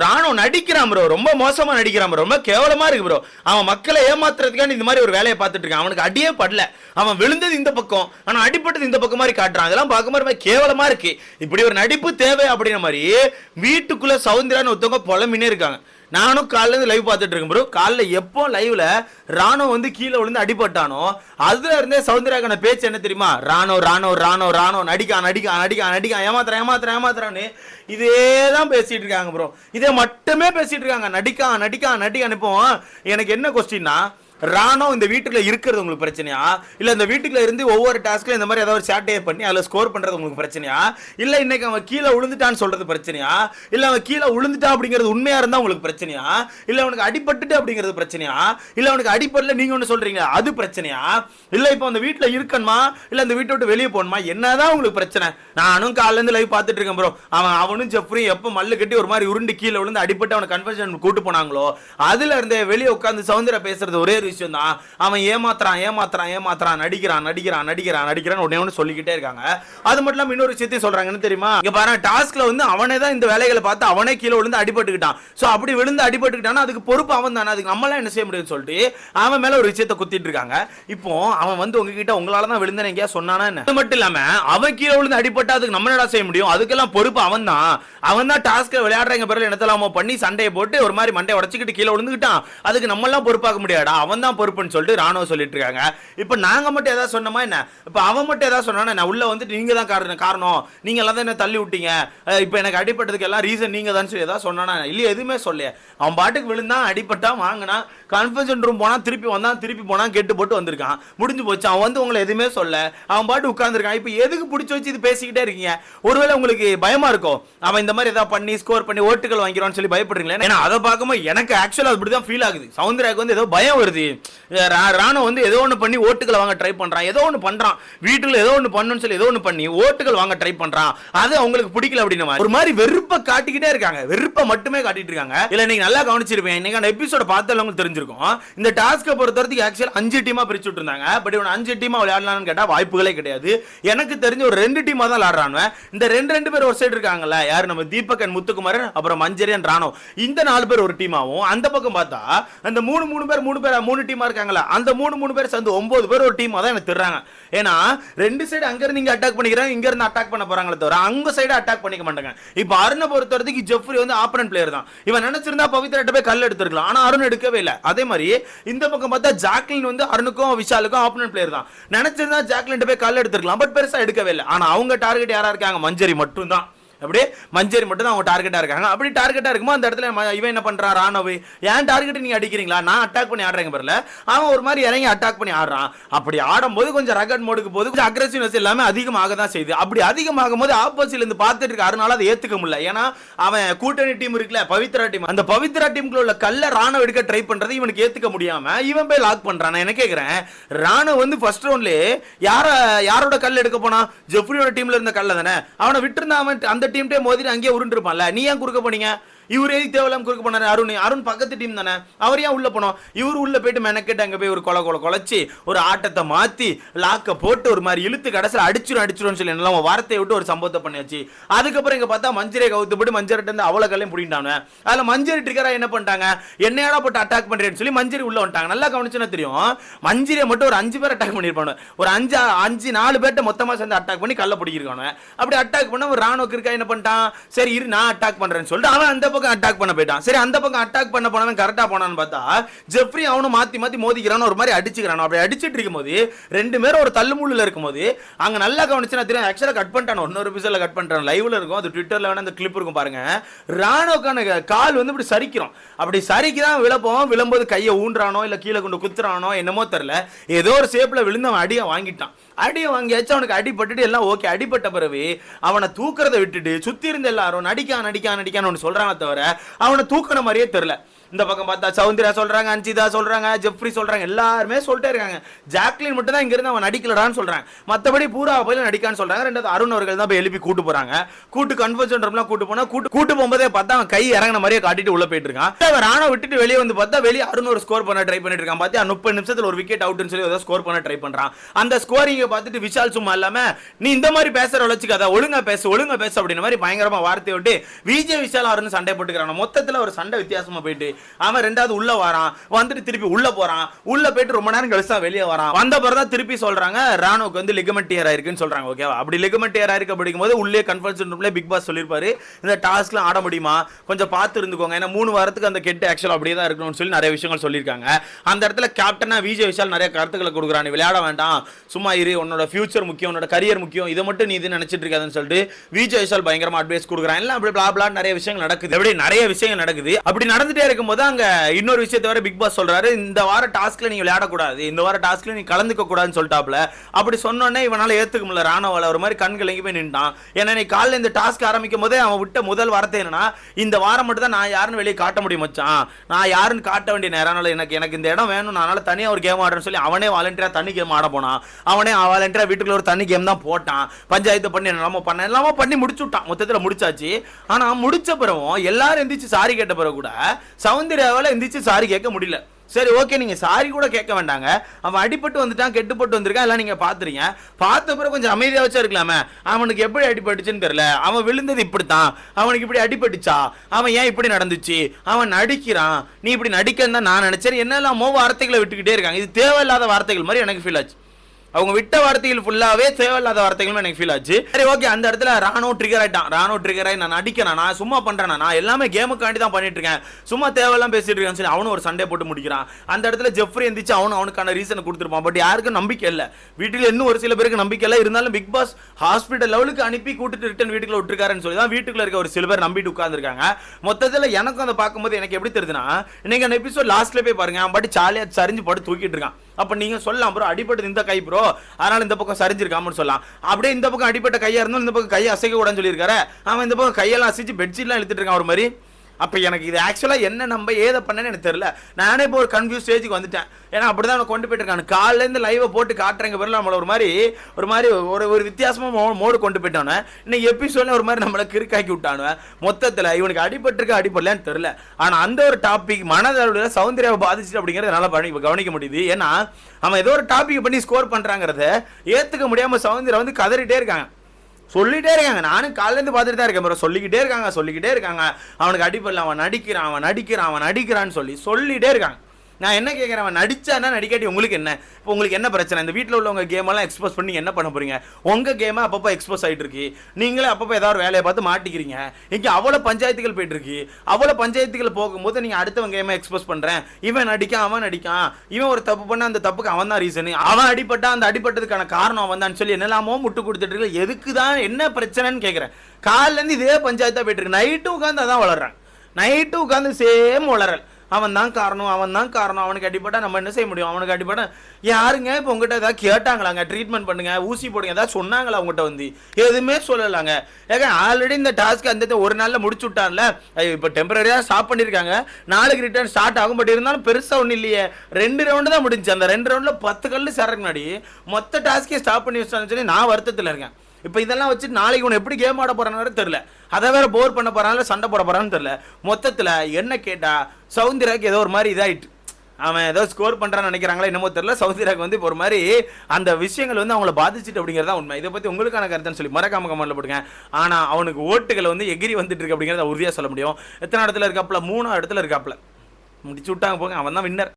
ராணுவம் நடிக்கிறான் ப்ரோ ரொம்ப மோசமா நடிக்கிறான் ப்ரோ ரொம்ப கேவலமா இருக்கு ப்ரோ அவன் மக்களை ஏமாத்துறதுக்கான இந்த மாதிரி ஒரு வேலையை பார்த்துட்டு இருக்கான். அவனுக்கு அடியே படல. அவன் விழுந்தது இந்த பக்கம் ஆனா அடிப்பட்டது இந்த பக்கம் மாதிரி காட்டுறான். அதெல்லாம் பார்க்கும்போது ரொம்ப கேவலமா இருக்கு. இப்படி ஒரு நடிப்பு தேவை அப்படிங்கிற மாதிரி வீட்டுக்குள்ள சவுந்தரான்னு ஒருத்தவங்க புலம்பினே இருக்காங்க. நானும் காலைலருந்து லைவ் பார்த்துட்டு இருக்கேன் ப்ரோ காலைல எப்போ லைவ்ல ராணோ வந்து கீழே விழுந்து அடிபட்டானோ அதுல இருந்தே சவுந்தராக்கான பேச்சு என்ன தெரியுமா? ராணோ ராணோ ராணோ ராணோ நடிக்கான் நடிக்கான் நடிக்கான் நடிக்கான் ஏமாத்துறான் ஏமாத்துறான் ஏமாத்துறான்னு இதே தான் பேசிட்டு இருக்காங்க ப்ரோ இதே மட்டுமே பேசிட்டு இருக்காங்க. நடிக்கான் நடிக்கான் நடிக்கான் இப்போ எனக்கு என்ன கொஸ்டின்னா ராணோ இந்த வீட்டுக்குள்ள இருக்கிறது உங்களுக்கு பிரச்சனையா? இல்ல இந்த வீட்டுக்குள்ள இருந்து ஒவ்வொரு டாஸ்க்ல இந்த மாதிரி ஏதாவது ஒரு சாட்டே பண்ணி அதுல ஸ்கோர் பண்றது உங்களுக்கு பிரச்சனையா? இல்ல இன்னைக்கு அவன் கீழே விழுந்துட்டான்னு சொல்றது பிரச்சனையா? இல்ல அவன் கீழே விழுந்துட்டான் அப்படிங்கிறது உண்மையா இருந்தா உங்களுக்கு பிரச்சனையா? இல்ல அவனுக்கு அடிபட்டுட்டு அப்படிங்கிறது பிரச்சனையா? இல்ல அவனுக்கு அடிப்படல நீங்க ஒண்ணு சொல்றீங்க அது பிரச்சனையா? இல்ல இப்போ அந்த வீட்டுல இருக்கணுமா? இல்ல அந்த வீட்டை விட்டு வெளியே போகணுமா? என்னதான் உங்களுக்கு பிரச்சனை? நானும் காலைல இருந்து லைவ் பார்த்துட்டு இருக்கேன் ப்ரோ அவன் அவனும் ஜெஃப்ரியும் எப்போ மல்லு கட்டி ஒரு மாதிரி உருண்டு கீழே விழுந்து அடிபட்டு அவனை கன்ஃபர்ஷன் கூட்டு போனாங்களோ அதுல இருந்தே வெளியே உட்காந்து சவுந்தர பேசுறது ஒரே ஒரு விஷயம் தான் அவன் ஏமாத்துறான் ஏமாத்துறான் ஏமாத்துறான் நடிக்கிறான் நடிக்கிறான் நடிக்கிறான் நடிக்கிறான் உடனே ஒன்று சொல்லிக்கிட்டே இருக்காங்க. அது மட்டும் இல்லாமல் இன்னொரு விஷயத்தையும் சொல்றாங்கன்னு தெரியுமா? இங்க பாரு டாஸ்க்ல வந்து அவனே தான் இந்த வேலைகளை பார்த்து அவனே கீழே விழுந்து அடிபட்டுக்கிட்டான். ஸோ அப்படி விழுந்து அடிபட்டுக்கிட்டானா அதுக்கு பொறுப்பு அவன் தானே அதுக்கு நம்மளாம் என்ன செய்ய முடியும்னு சொல்லிட்டு அவன் மேல ஒரு விஷயத்தை குத்திட்டு இருக்காங்க. இப்போ அவன் வந்து உங்ககிட்ட உங்களால தான் விழுந்தேன் எங்கேயா சொன்னானா என்ன? அது மட்டும் இல்லாம அவன் கீழே விழுந்து அடிபட்டா அதுக்கு நம்ம என்னடா செய்ய முடியும்? அதுக்கெல்லாம் பொறுப்பு அவன் தான் அவன் தான் டாஸ்க்ல விளையாடுறங்க பிறகு என்னத்தலாமோ பண்ணி சண்டையை போட்டு ஒரு மாதிரி மண்டையை உடச்சிக்கிட்டு கீழே விழுந்துக்கிட்டான். அதுக்கு நம்மளாம் எல்லாம் பொறுப்பாக்க முடியாடா அவன் தான் பொறுப்புன்னு சொல்லிட்டு ராணுவம் சொல்லிட்டு இருக்காங்க இப்போ நாங்க மட்டும் ஏதாவது சொன்னோமா என்ன? இப்போ அவன் மட்டும் எதாவது சொன்னானா நான் உள்ள வந்துட்டு நீங்க தான் காரணம் காரணம். நீங்கள் எல்லாம் தான் என்ன தள்ளி விட்டீங்க? இப்போ எனக்கு அடிபட்டதுக்கு எல்லாம் ரீசன் நீங்கள் தான் சொல்லி எதாவது சொன்னானா இல்லையே எதுவுமே சொல்லையே அவன் பாட்டுக்கு விழுந்தான் அடிப்பட்டா வாங்கினா கான்ஃபரன்ஸ் ரூம் போனால் திருப்பி வந்தான் திருப்பி போனா கெட்டு போட்டு வந்திருக்கான். முடிஞ்சு போச்சு. அவன் வந்து உங்களை எதுவுமே சொல்ல. அவன் பாட்டு உட்காந்துருக்கான் இப்போ எதுக்கு பிடிச்சி வச்சு இது பேசிக்கிட்டே இருக்கீங்க? ஒருவேளை உங்களுக்கு பயமா இருக்கும் அவன் இந்த மாதிரி ஏதாவது பண்ணி ஸ்கோர் பண்ணி ஓட்டுகள் வாங்கிறான்னு சொல்லி பயப்படுறீங்களே? ஏன்னா அதை பார்க்கும்போது எனக்கு ஆக்சுவலாக அப்படி தான் ஃபீல் ஆகுது. சவுந்தராக்கு வந்து ஏதோ பயம் வருது. ரா- ராணுவம் வந்து ஏதோ ஒன்று பண்ணி ஓட்டுகளை வாங்க ட்ரை பண்றான். ஏதோ ஒன்று பண்றான். வீட்டில் ஏதோ ஒன்று பண்ணணும்னு சொல்லி ஏதோ ஒன்று பண்ணி ஓட்டுகள் வாங்க ட்ரை பண்றான். அது அவங்களுக்கு பிடிக்கல அப்படின்னு ஒரு மாதிரி வெறுப்பை காட்டிக்கிட்டே இருக்காங்க. வெறுப்பை மட்டுமே காட்டிட்டு இருக்காங்க. இல்ல நீங்கள் நல்லா கவனிச்சிருப்பேன் இன்னைக்கு அந்த எபிசோட பார்த்தவங்களுக்கு தெரிஞ்சிருக்கும். இந்த டாஸ்க்கை பொறுத்தவரைக்கும் ஆக்சுவல் அஞ்சு டீமா பிரிச்சு விட்டுருந்தாங்க. பட் இவன் அஞ்சு டீமா விளையாடலாம்னு கேட்டால் வாய்ப்புகளே கிடையாது. எனக்கு தெரிஞ்ச ஒரு ரெண்டு டீமா தான் விளையாடுறானுவ. இந்த ரெண்டு ரெண்டு பேர் ஒரு சைடு இருக்காங்கல்ல யார்? நம்ம தீபக் அண்ட் முத்துக்குமாரன் அப்புறம் மஞ்சரியன் ராணோ இந்த நாலு பேர் ஒரு டீமாவும் அந்த பக்கம் பார்த்தா அந்த மூணு மூணு பேர் மூணு பேர் மூணு டீமாக இருக்காங்களா அந்த மூணு மூணு பேர் சேர்ந்து ஒம்பது பேர் ஒரு டீமாக தான் எனக்கு தர்றாங்க ஏன்னா ரெண்டு சைடு அங்கேருந்து இங்கே அட்டாக் பண்ணிக்கிறாங்க இங்கேருந்து அட்டாக் பண்ண போகிறாங்களே தவிர அங்க சைடு அட்டாக் பண்ணிக்க மாட்டாங்க. இப்போ அருணை பொறுத்த வரைக்கும் ஜெஃப்ரி வந்து ஆப்பரன் பிளேயர் தான். இவன் நினச்சிருந்தா பவித்ராட்ட போய் கல் எடுத்துருக்கலாம். ஆனால் அருண் எடுக்கவே இல்லை. அதே மாதிரி இந்த பக்கம் பார்த்தா ஜாக்லின் வந்து அருணுக்கும் விஷாலுக்கும் ஆப்பனன்ட் பிளேயர் தான். நினச்சிருந்தா ஜாக்லின் போய் கல் எடுத்துருக்கலாம். பட் பெருசாக எடுக்கவே இல்லை. ஆனால் அவங்க டார்கெட் யாரா இருக்காங்க? மஞ்சரி மட்டும் தான் அப்படியே மஞ்சரி மட்டும் தான் அவங்க டார்கெட்டாக இருக்காங்க. அப்படி டார்கெட்டாக இருக்குமோ அந்த இடத்துல இவன் என்ன பண்ணுறான் ராணவ். ஏன் டார்கெட் நீங்கள் அடிக்கிறீங்களா? நான் அட்டாக் பண்ணி ஆடுறேங்க பாருல. அவன் ஒரு மாதிரி இறங்கி அட்டாக் பண்ணி ஆடுறான். அப்படி ஆடும்போது கொஞ்சம் ரகட் மோடுக்கு போது கொஞ்சம் அக்ரெசிவ்னஸ் எல்லாமே அதிகமாக தான் செய்யுது. அப்படி அதிகமாகும் போது ஆப்போசிட்ல இருந்து பார்த்துட்டு இருக்க அதனால அதை ஏற்றுக்க முடியல. ஏன்னா அவன் கூட்டணி டீம் இருக்குல்ல பவித்ரா டீம் அந்த பவித்ரா டீமுக்குள்ள உள்ள கல்ல ராணுவ எடுக்க ட்ரை பண்றது இவனுக்கு ஏத்துக்க முடியாம இவன் போய் லாக் பண்றான். நான் என்ன கேக்குறேன்? ராணுவ வந்து ஃபர்ஸ்ட் ரவுண்ட்லயே யார யாரோட கல் எடுக்க போனா? ஜெஃப்ரியோட டீம்ல இருந்த கல்ல தானே? அவனை விட்டுருந்தா அவன் அந்த டீம்ட்டே மோதிட்டு அங்கேயே உருண்டுருப்பான்ல நீ ஏன் குறுக்க போனீங்க? இவர் எதுக்கு தேவையில்லாம குறுக்க போனார். அருண் அருண் பக்கத்து டீம் தானே. அவர் ஏன் உள்ள போனோம்? இவர் உள்ள போயிட்டு மெனக்கெட்டு அங்கே போய் ஒரு கொலை கொலை கொலைச்சி ஒரு ஆட்டத்தை மாத்தி லாக்க போட்டு ஒரு மாதிரி இழுத்து கடைசியில் அடிச்சிடும் அடிச்சிடும் சொல்லி நல்லா வார்த்தையை விட்டு ஒரு சம்பவத்தை பண்ணியாச்சு. அதுக்கப்புறம் இங்க பார்த்தா மஞ்சரை கவுத்து போட்டு மஞ்சரிட்ட இருந்து அவ்வளோ கல்லையும் பிடிக்கிட்டாங்க அதில் மஞ்சரி ட்ரிகரா என்ன பண்ணிட்டாங்க? என்னையாடா போட்டு அட்டாக் பண்ணுறேன்னு சொல்லி மஞ்சரி உள்ள வந்துட்டாங்க. நல்லா கவனிச்சுன்னா தெரியும்? மஞ்சரியை மட்டும் ஒரு அஞ்சு பேர் அட்டாக் பண்ணியிருப்பாங்க ஒரு அஞ்சு அஞ்சு நாலு பேர்ட்ட மொத்தமாக சேர்ந்து அட்டாக் பண்ணி கல்ல பிடிக்கிருக்கானு அப்படி அட்டாக் பண்ண ஒரு ராணுவ இருக்கா என்ன பண்ணிட்டான்? சரி இரு நான் அட்டாக் பண்ணுறேன்னு சொல்லிட்டு அவன் அந்த பக்கம் அட்டாக் பண்ண போயிட்டான். சரி அந்த பக்கம் அட்டாக் பண்ண போனவன் கரெக்டா போனான்னு பார்த்தா ஜெஃப்ரி அவனும் மாற்றி மாற்றி மோதிக்கிறான் ஒரு மாதிரி அடிச்சுக்கிறான். அப்படி அடிச்சிட்டு இருக்கும்போது ரெண்டு பேரும் ஒரு தள்ளுமுள்ளில் இருக்கும்போது அங்க நல்லா கவனிச்சுனா தெரியும் ஆக்சுவலாக கட் பண்ணிட்டான். இன்னொரு பிசில் கட் பண்ணிட்டான் லைவ்ல இருக்கும். அது ட்விட்டரில் வேணால் அந்த கிளிப் இருக்கும் பாருங்க. ராணுவக்கான கால் வந்து இப்படி சரிக்கிறோம். அப்படி சரிக்கிறான் விழப்போம். விழும்போது கையை ஊன்றானோ இல்லை கீழே கொண்டு குத்துறானோ என்னமோ தெரியல. ஏதோ ஒரு ஷேப்ல விழுந்து அவன் அடியை வாங்கிட்டான். அடியை வாங்கியாச்சு அவனுக்கு அடிபட்டுட்டு எல்லாம் ஓகே அடிபட்ட பிறகு அவனை தூக்குறதை விட்டுட்டு சுத்தி இருந்த எல்லாரும் நடிக்கான் நடிக்கான் நடிக்கான்னு ஒன்று சொல்றானே தவிர அவனை தூக்குன மாதிரியே தெரியல. இந்த பக்கம் பார்த்தா சௌந்தர்யா சொல்றாங்க அஞ்சிதா சொல்றாங்க ஜெஃப்ரி சொல்றாங்க எல்லாருமே சொல்லிட்டே இருக்காங்க. ஜாக்லின் மட்டும் தான் இங்க இருந்து அவன் நடிக்கலடான்னு சொல்றாங்க. மத்தபடி பூரா போய் நடிக்கான்னு சொல்றாங்க. ரெண்டாவது அருண் அவர்கள் தான் போய் எழுப்பி கூட்டு போறாங்க. கூட்டு கன்ஃபர்ஷன் ரூம்லாம் கூட்டு போனா கூட்டு கூட்டு போகும்போதே பார்த்தா அவன் கை இறங்கின மாதிரியே காட்டிட்டு உள்ள போயிட்டு இருக்கான். அவன் ராணா விட்டுட்டு வெளியே வந்து பார்த்தா வெளியே அருண் ஒரு ஸ்கோர் பண்ண ட்ரை பண்ணிட்டு இருக்கான். பார்த்தியா முப்பது நிமிஷத்துல ஒரு விக்கெட் அவுட்னு சொல்லி ஏதோ ஸ்கோர் பண்ண ட்ரை பண்றான். அந்த ஸ்கோரிங்கை பார்த்துட்டு விஷால் சும்மா இல்லாம நீ இந்த மாதிரி பேசுற வச்சுக்காத. ஒழுங்கா பேசு ஒழுங்கா பேசு அப்படின்ற மாதிரி பயங்கரமா வார்த்தை விட்டு விஜய் விஷால் அருண் சண்டை போட்டுக்கிறான் மொத்தத்துல ஒரு சண்டை வித்தியாசமா போயிட்டு அவன் ரெண்டாவது உள்ள வரான் வந்துட்டு திருப்பி உள்ள போறான். உள்ள போயிட்டு ரொம்ப நேரம் கழிச்சு தான் வெளியே வரான். வந்த பிறகு தான் திருப்பி சொல்றாங்க ராணுவுக்கு வந்து லிகமெண்ட் டியர் ஆயிருக்குன்னு சொல்றாங்க ஓகேவா அப்படி லிகமெண்ட் டியர் ஆயிருக்கு அப்படிங்கும் போது உள்ளே கன்ஃபரன்ஸ் ரூம்ல பிக் பாஸ் சொல்லியிருப்பாரு. இந்த டாஸ்க்லாம் ஆட முடியுமா? கொஞ்சம் பார்த்து இருந்துக்கோங்க. ஏன்னா மூணு வாரத்துக்கு அந்த கெட்டு ஆக்சுவல் அப்படியே தான் இருக்கணும்னு சொல்லி நிறைய விஷயங்கள் சொல்லியிருக்காங்க. அந்த இடத்துல கேப்டனா விஜய் விஷால் நிறைய கருத்துக்களை கொடுக்குறான் விளையாட வேண்டாம். சும்மா இரு உன்னோட ஃபியூச்சர் முக்கியம் உன்னோட கரியர் முக்கியம் இதை மட்டும் நீ இது நினைச்சிட்டு இருக்காதுன்னு சொல்லிட்டு விஜய் விஷால் பயங்கரமா அட்வைஸ் கொடுக்குறான். எல்லாம் அப்படி பிளா பிளா நிறைய விஷயங்கள் நடக்குது. அப்படி நிறைய விஷயங்கள் நடக்குது. அப்படி நடந்துட்டே இருக்கும்போது அங்க இன்னொரு விஷயத்தை வர பிக் பாஸ் சொல்றாரு. இந்த வார டாஸ்க்ல நீங்க விளையாடக்கூடாது இந்த வார டாஸ்க்ல நீ கலந்துக்க கூடாதுன்னு சொல்லிட்டாப்ல. அப்படி சொன்னோன்னே இவனால ஏத்துக்க முடியல. ராணுவல ஒரு மாதிரி கண் கலங்கி போய் நின்றான். ஏன்னா நீ காலைல இந்த டாஸ்க் ஆரம்பிக்கும் போதே அவன் விட்ட முதல் வார்த்தை என்னன்னா இந்த வாரம் மட்டும் தான் நான் யாருன்னு வெளியே காட்ட முடியும் மச்சான். நான் யாருன்னு காட்ட வேண்டிய நேரம் எனக்கு எனக்கு இந்த இடம் வேணும். நான் அதனால தனியா ஒரு கேம் ஆடுறேன்னு சொல்லி அவனே வாலண்டியரா தனி கேம் ஆட போனான். அவனே வாலண்டியரா வீட்டுக்குள்ள ஒரு தனி கேம் தான் போட்டான். பஞ்சாயத்து பண்ணி என்னெல்லாமோ பண்ண எல்லாமே பண்ணி முடிச்சு விட்டான் மொத்தத்தில் முடிச்சாச்சு. ஆனா முடிச்ச பிறகும் எல்லாரும் எந்திரிச்சு சாரி கேட்ட பிறகு கூட சௌந்தர்யாவால எந்திரிச்சு சாரி கேட்க முடியல. சரி ஓகே நீங்க சாரி கூட கேட்க வேண்டாங்க. அவன் அடிபட்டு வந்துட்டான் கெட்டுப்பட்டு வந்திருக்கான் எல்லாம் நீங்க பார்த்துறீங்க பார்த்த பிறகு கொஞ்சம் அமைதியாக வச்சா இருக்கலாமே. அவனுக்கு எப்படி அடிபட்டுச்சுன்னு தெரியல. அவன் விழுந்தது இப்படித்தான். அவனுக்கு இப்படி அடிபட்டுச்சா? அவன் ஏன் இப்படி நடந்துச்சு? அவன் நடிக்கிறான். நீ இப்படி நடிக்கன்னு தான் நான் நினைச்சேன். மோ வார்த்தைகளை விட்டுக்கிட்டே இருக்காங்க. இது தேவையில்லாத வார்த்தைகள் மாதிரி எனக்கு ஃபீல் ஆச்சு. அவங்க விட்ட வார்த்தைகள் ஃபுல்லாவே தேவையில்லாத வார்த்தைகளும் எனக்கு ஃபீல் ஆச்சு. சரி ஓகே அந்த இடத்துல ராணோ ட்ரிகர் ஆயிட்டான். ராணோ ட்ரிகர் ஆகி நான் அடிக்கிறேன் நான் சும்மா பண்றேன்? நான் எல்லாமே கேமுக்காண்டி தான் பண்ணிட்டு இருக்கேன். சும்மா தேவையெல்லாம் பேசிட்டு இருக்கேன் சொல்லி அவனும் ஒரு சண்டை போட்டு முடிக்கிறான். அந்த இடத்துல ஜெஃப்ரி எந்திரிச்சு அவனு அவனுக்கான ரீசன் கொடுத்துருப்பான். பட் யாருக்கும் நம்பிக்கை இல்லை. வீட்டில் இன்னும் ஒரு சில பேருக்கு நம்பிக்கை இல்லை. இருந்தாலும் பிக் பாஸ் ஹாஸ்பிட்டல் லெவலுக்கு அனுப்பி கூட்டிட்டு ரிட்டன் வீட்டுக்குள்ள விட்டுருக்காருன்னு சொல்லி தான் வீட்டுக்குள்ள இருக்க ஒரு சில பேர் நம்பிட்டு உட்காந்துருக்காங்க மொத்தத்தில் எனக்கும் அதை பார்க்கும்போது எனக்கு எப்படி தெரியுதுன்னா இன்னைக்கு அந்த எபிசோட் லாஸ்ட்ல போய் பாருங்க. பட் பாட்டி ஜாலியாக சரிஞ்சு போட்டு தூக்கிட்டு இருக்கான். அப்ப நீங்க சொல்லலாம் ப்ரோ அடிபட்டு இந்த கை ப்ரோ அதனால இந்த பக்கம் சரிஞ்சிருக்காமனு சொல்லலாம். அப்படியே இந்த பக்கம் அடிப்பட்ட கையா இருந்தாலும் இந்த பக்கம் கையை அசைக்க கூடாதுன்னு சொல்லியிருக்காரு. அவன் இந்த பக்கம் கையெல்லாம் அசைச்சு பெட்ஷீட்லாம் இழுத்துட்டு இருக்கான் ஒரு மாதிரி. அப்போ எனக்கு இது ஆக்சுவலாக என்ன நம்ம ஏதை பண்ணேன்னு எனக்கு தெரியல. நானே இப்போ ஒரு கன்ஃபியூஸ் ஸ்டேஜுக்கு வந்துட்டேன். ஏன்னா அப்படி தான் கொண்டு போயிட்டு இருக்காங்க காலையிலேருந்து லைவை போட்டு காட்டுறங்க பிறகு நம்மளை ஒரு மாதிரி ஒரு மாதிரி ஒரு ஒரு வித்தியாசமாக மோ மோடு கொண்டு போயிட்டானு. இன்னைக்கு எபிசோட்ல ஒரு மாதிரி நம்மளை கிறுக்காக்கி விட்டானுவன் மொத்தத்தில் இவனுக்கு அடிபட்டிருக்க அடிபடலன்னு தெரியல. ஆனால் அந்த ஒரு டாபிக் மனதளவில் சௌந்தர்யாவை பாதிச்சுட்டு அப்படிங்கிறத நல்லா பண்ணி கவனிக்க முடியுது. ஏன்னா அவன் ஏதோ ஒரு டாபிக் பண்ணி ஸ்கோர் பண்ணுறாங்கிறத ஏற்றுக்க முடியாமல் சௌந்தர்யா வந்து கதறிட்டே இருக்காங்க. சொல்லிட்டே இருக்காங்க. நானும் காலேருந்து பார்த்துட்டு தான் இருக்கேன் bro. சொல்லிக்கிட்டே இருக்காங்க சொல்லிக்கிட்டே இருக்காங்க. அவனுக்கு அடிப்படல அவன் நடிக்கிறான் அவன் நடிக்கிறான் அவன் நடிக்கிறான்னு சொல்லி சொல்லிட்டே இருக்காங்க. நான் என்ன கேட்குறேன் அவன் நடிச்சானா நடிக்காட்டி உங்களுக்கு என்ன? இப்போ உங்களுக்கு என்ன பிரச்சனை? இந்த வீட்டில் உள்ளவங்க கேமெல்லாம் எக்ஸ்போஸ் பண்ணி என்ன பண்ண போறீங்க? உங்கள் கேமை அப்பப்போ எக்ஸ்போஸ் ஆகிட்டு இருக்கு. நீங்களே அப்பப்போ ஏதாவது வேலையை பார்த்து மாட்டிக்கிறீங்க. இங்கே அவ்வளோ பஞ்சாயத்துகள் போயிட்டு இருக்கு. அவ்வளோ பஞ்சாயத்துகள் போகும்போது நீங்கள் அடுத்தவன் கேமை எக்ஸ்போஸ் பண்ணுறேன் இவன் நடிக்கான் அவன் நடிக்கான். இவன் ஒரு தப்பு பண்ண அந்த தப்புக்கு அவன் தான் ரீசனு அவன் அடிப்பட்டா அந்த அடிப்பட்டதுக்கான காரணம் அவன் தான் சொல்லி என்னெல்லாமோ முட்டு கொடுத்துட்டு இருக்கு. எதுக்கு தான் என்ன பிரச்சனைன்னு கேட்குறேன் காலிலேருந்து இதே பஞ்சாயத்தாக போயிட்டு இருக்கு. நைட்டு உட்காந்து அதான் வளர்றான். நைட்டு உட்காந்து சேம் வளரல். அவன் தான் காரணம் அவன் தான் காரணம். அவனுக்கு அடிப்பட்டா நம்ம என்ன செய்ய முடியும்? அவனுக்கு அடிப்பட்டா யாருங்க? இப்போ உங்ககிட்ட ஏதாவது கேட்டாங்களாங்க? ட்ரீட்மெண்ட் பண்ணுங்க ஊசி போடுங்க ஏதாவது சொன்னாங்களா அவங்ககிட்ட வந்து? எதுவுமே சொல்லலாங்க. ஏங்க ஆல்ரெடி இந்த டாஸ்க் அந்த ஒரு நாளில் முடிச்சு விட்டான்ல? இப்போ டெம்பரரியாக ஸ்டாப் பண்ணியிருக்காங்க நாளைக்கு ரிட்டர்ன் ஸ்டார்ட் ஆகும். பட் இருந்தாலும் பெருசாக ஒன்றும் இல்லையே. ரெண்டு ரவுண்டு தான் முடிஞ்சு. அந்த ரெண்டு ரவுண்டில் பத்து கல் சரக்கு முன்னாடி மொத்த டாஸ்க்கே ஸ்டாப் பண்ணி வச்சான்னு சொல்லி நான் வருத்தத்தில் இருக்கேன். இப்போ இதெல்லாம் வச்சு நாளைக்கு உன்னை எப்படி கேம் ஆட போறான்னு தெரியல. அதை வேற போர் பண்ண போறான்ல சண்டை போட போறான்னு தெரியல. மொத்தத்தில் என்ன கேட்டா சவுந்தராக்கு ஏதோ ஒரு மாதிரி இதாயிட்டு. அவன் ஏதோ ஸ்கோர் பண்ணுறான்னு நினைக்கிறாங்களா என்னமோ தெரியல. சவுந்தராக்கு வந்து இப்போ ஒரு மாதிரி அந்த விஷயங்கள் வந்து அவங்கள பாதிச்சுட்டு அப்படிங்கிறதா உண்மை. இதை பற்றி உங்களுக்கான கருத்துன்னு சொல்லி மறக்காம கமெண்ட்ல போடுங்க. ஆனால் அவனுக்கு ஓட்டுகள் வந்து எகிரி வந்துட்டு இருக்கு அப்படிங்கிறத உறுதியாக சொல்ல முடியும். எத்தனை இடத்துல இருக்காப்புல? மூணு இடத்துல இருக்காப்புல. முடிச்சு விட்டாங்க போங்க. அவன் தான் வின்னர்